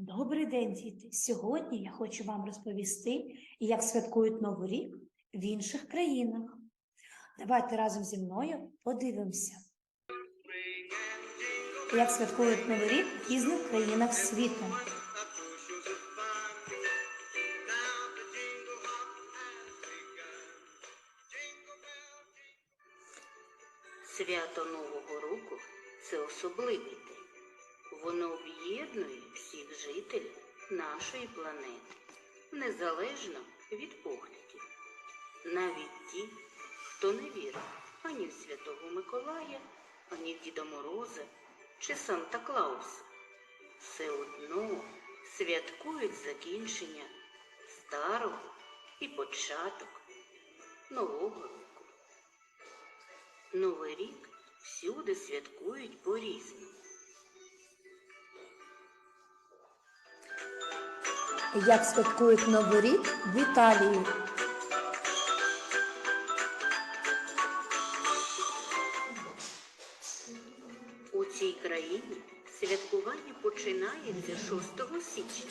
Добрий день, діти! Сьогодні я хочу вам розповісти, як святкують Новий рік в інших країнах. Давайте разом зі мною подивимося, як святкують Новий рік в різних країнах світу. Свято Нового року це особливий день. Воно об'єднує всіх жителів нашої планети, незалежно від поглядів. Навіть ті, хто не вірить ані в Святого Миколая, ані в Діда Мороза чи Санта Клауса, все одно святкують закінчення старого і початок Нового року. Новий рік всюди святкують по-різному. Як святкують Новий рік в Італії. У цій країні святкування починається 6 січня.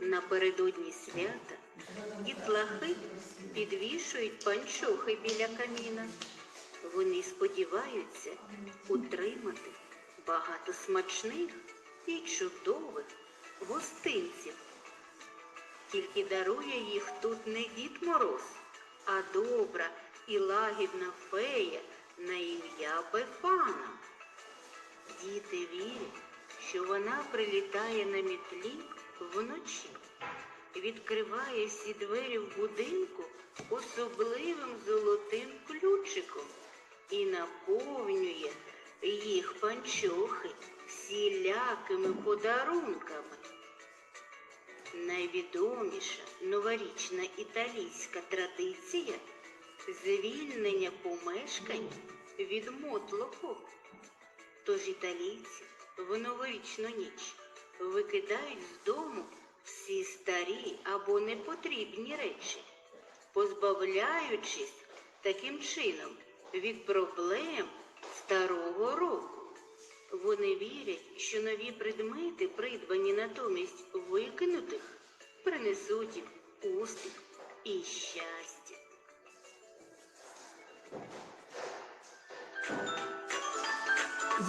Напередодні свята дітлахи підвішують панчохи біля каміна. Вони сподіваються утримати багато смачних і чудових гостинців. Тільки дарує їх тут не Дід Мороз, а добра і лагідна фея на ім'я Бефана. Діти вірять, що вона прилітає на мітлі вночі, відкриває всі двері в будинку особливим золотим ключиком і наповнює їх панчохи всілякими подарунками. Найвідоміша новорічна італійська традиція звільнення помешкань від мотлоху. Тож італійці в новорічну ніч викидають з дому всі старі або непотрібні речі, позбавляючись таким чином від проблем старого року. Вони вірять, що нові предмети, придбані натомість викинутих, принесуть їм успіх і щастя.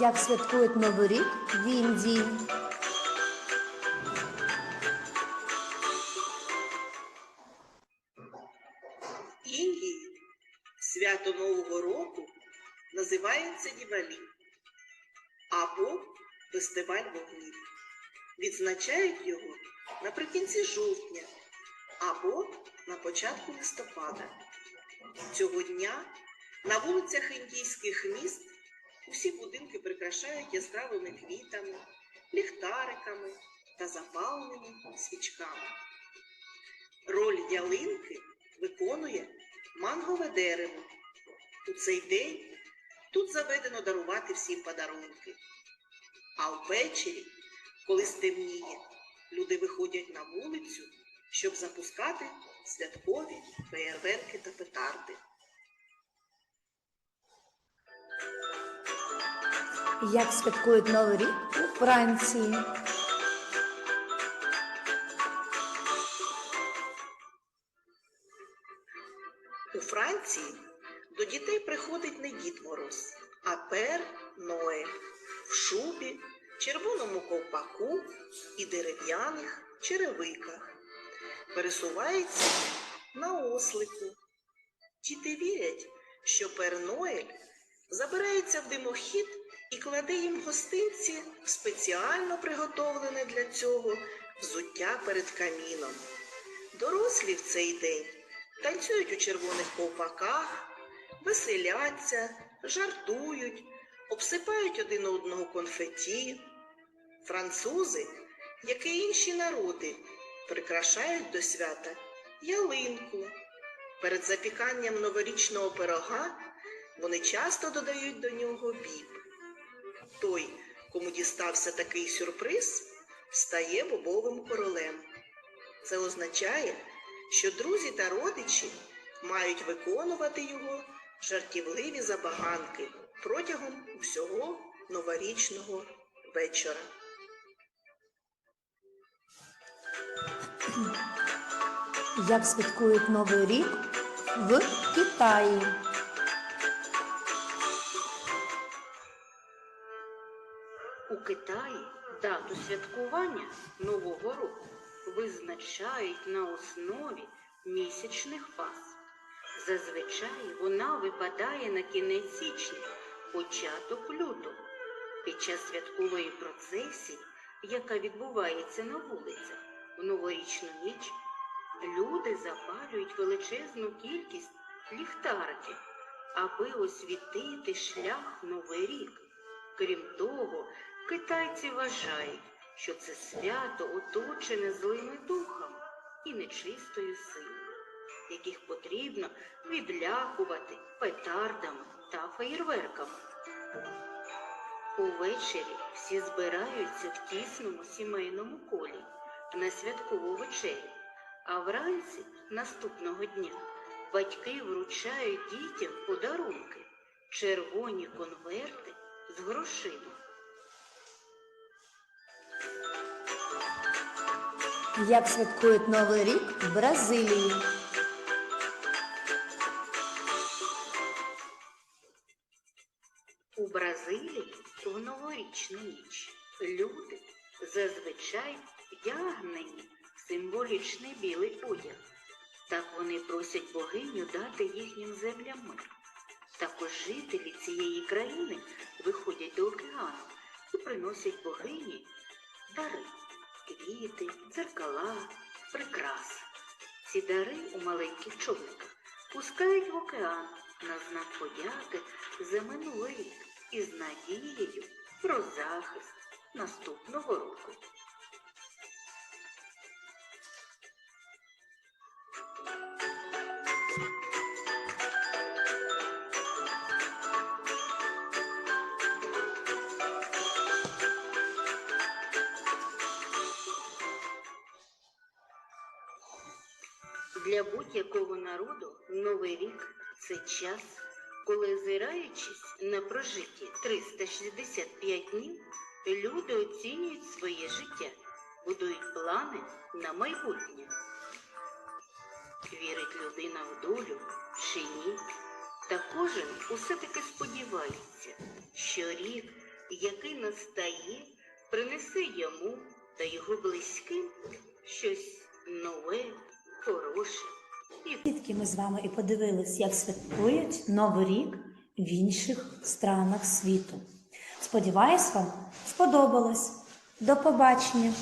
Як святкують Новий рік в Індії. В Індії свято Нового року називається Дівалі або фестиваль вогнів. Відзначають його наприкінці жовтня або на початку листопада. Цього дня на вулицях індійських міст усі будинки прикрашають яскравими квітами, ліхтариками та запаленими свічками. Роль ялинки виконує мангове дерево. У цей день тут заведено дарувати всім подарунки. А ввечері, коли стемніє, люди виходять на вулицю, щоб запускати святкові феєрверки та петарди. Як святкують Новий рік у Франції. У Франції до дітей приходить не Дід Мороз, а Пер Ноель в шубі, червоному ковпаку і дерев'яних черевиках. Пересувається на ослику. Діти вірять, що Пер Ноель забирається в димохід і кладе їм гостинці в спеціально приготовлене для цього взуття перед каміном. Дорослі в цей день танцюють у червоних ковпаках, веселяться, жартують, обсипають один одного конфеті. Французи, як і інші народи, прикрашають до свята ялинку. Перед запіканням новорічного пирога вони часто додають до нього біб. Той, кому дістався такий сюрприз, стає бобовим королем. Це означає, що друзі та родичі мають виконувати його жартівливі забаганки протягом всього новорічного вечора. Як святкують Новий рік в Китаї? У Китаї дату святкування Нового року визначають на основі місячних фаз. Зазвичай вона випадає на кінець січня, початок лютого. Під час святкової процесії, яка відбувається на вулицях в новорічну ніч, люди запалюють величезну кількість ліхтариків, аби освітити шлях Новий рік. Крім того, китайці вважають, що це свято оточене злими духами і нечистою силою, яких потрібно відлякувати петардами та феєрверками. Увечері всі збираються в тісному сімейному колі на святкову вечерю, а вранці наступного дня батьки вручають дітям подарунки, червоні конверти з грошима. Як святкують Новий рік в Бразилії? Ніч люди зазвичай вдягнені в символічний білий одяг. Так вони просять богиню дати їхнім землям мир. Також жителі цієї країни виходять до океану і приносять богині дари, квіти, дзеркала, прикраси. Ці дари у маленьких човниках пускають в океан на знак подяки за минулий рік із надією про захист наступного року. Для будь-якого народу Новий рік це час, коли, озираючись на прожиті 365 днів, люди оцінюють своє життя, будують плани на майбутнє. Вірить людина в долю чи ні, та кожен усе-таки сподівається, що рік, який настає, принесе йому та його близьким щось нове, хороше і ми з вами і подивились, як святкують Новий рік в інших странах світу. Сподіваюсь, вам сподобалось. До побачення!